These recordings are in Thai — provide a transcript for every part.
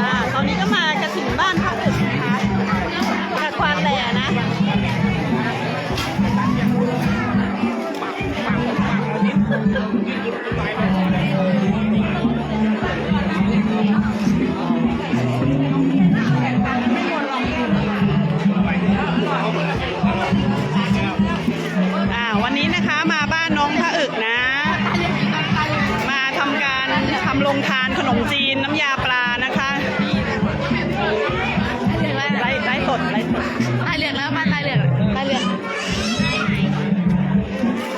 อ่าตอนนี้ก็มากระถิ่นบ้านพักตึกนะคะกับควานแหล่นะ นน้องพระอึกนะ มาทำการทำโรงทานขนมจีนน้ำยาปลานะคะไล่ไล่สดไล่สดตายเหลือกแล้วบ้านตายเหลือกตายเหลือก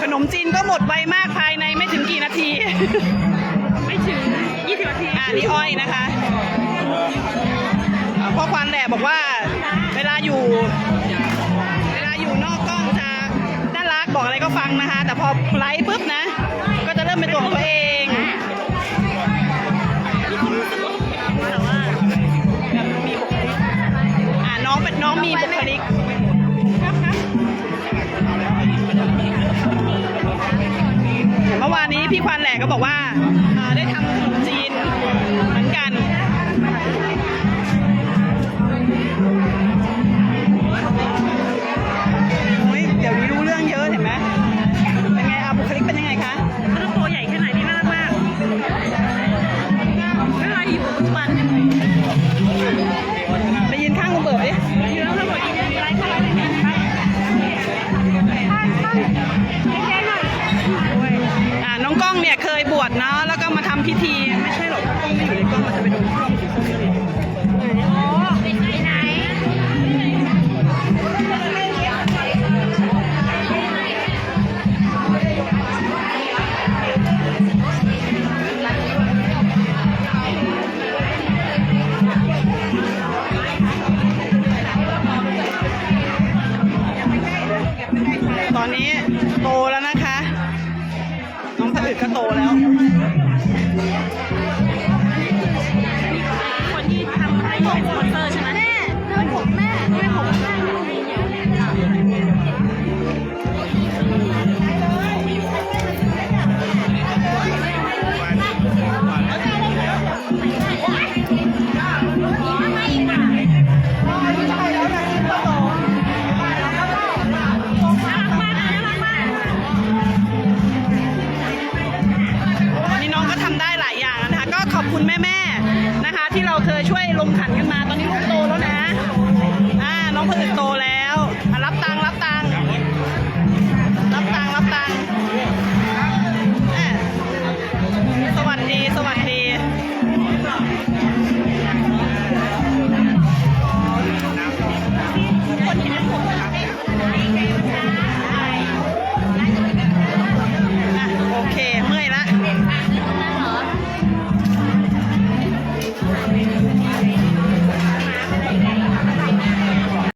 ขนมจีนก็หมดไวมากภายในไม่ถึงกี่นาที ไม่ถึง20นาที อ่านี่อ้อยนะคะอ่าพ่อควานแหล่บอกว่า เวลาอยู่ อไลฟ์ปุ๊บนะ ก็จะเริ่มเป็นตัวของตัวเองแต่ว่าแบบมีบุคลิกอ่าน้องเป็นน้องมีบุคลิกเมื่อวานนี้พี่ควันแหล่ก็บอกว่าได้ทำขนมจีน ปัจจุบันไปยืนข้างคุณเบิร์ดดิเยอะทั้งหมดอีกไรเข้าไรเลยไปแค่หน่อยอ่าน้องกล้องเนี่ยเคยบวชเนาะแล้วก็มาทำพิธีไม่ใช่หรอกกล้องไม่อยู่ในกล้องมันจะเป็น โตแล้วนะคะ น้องผลิตก็โตแล้ว คนที่ทำให้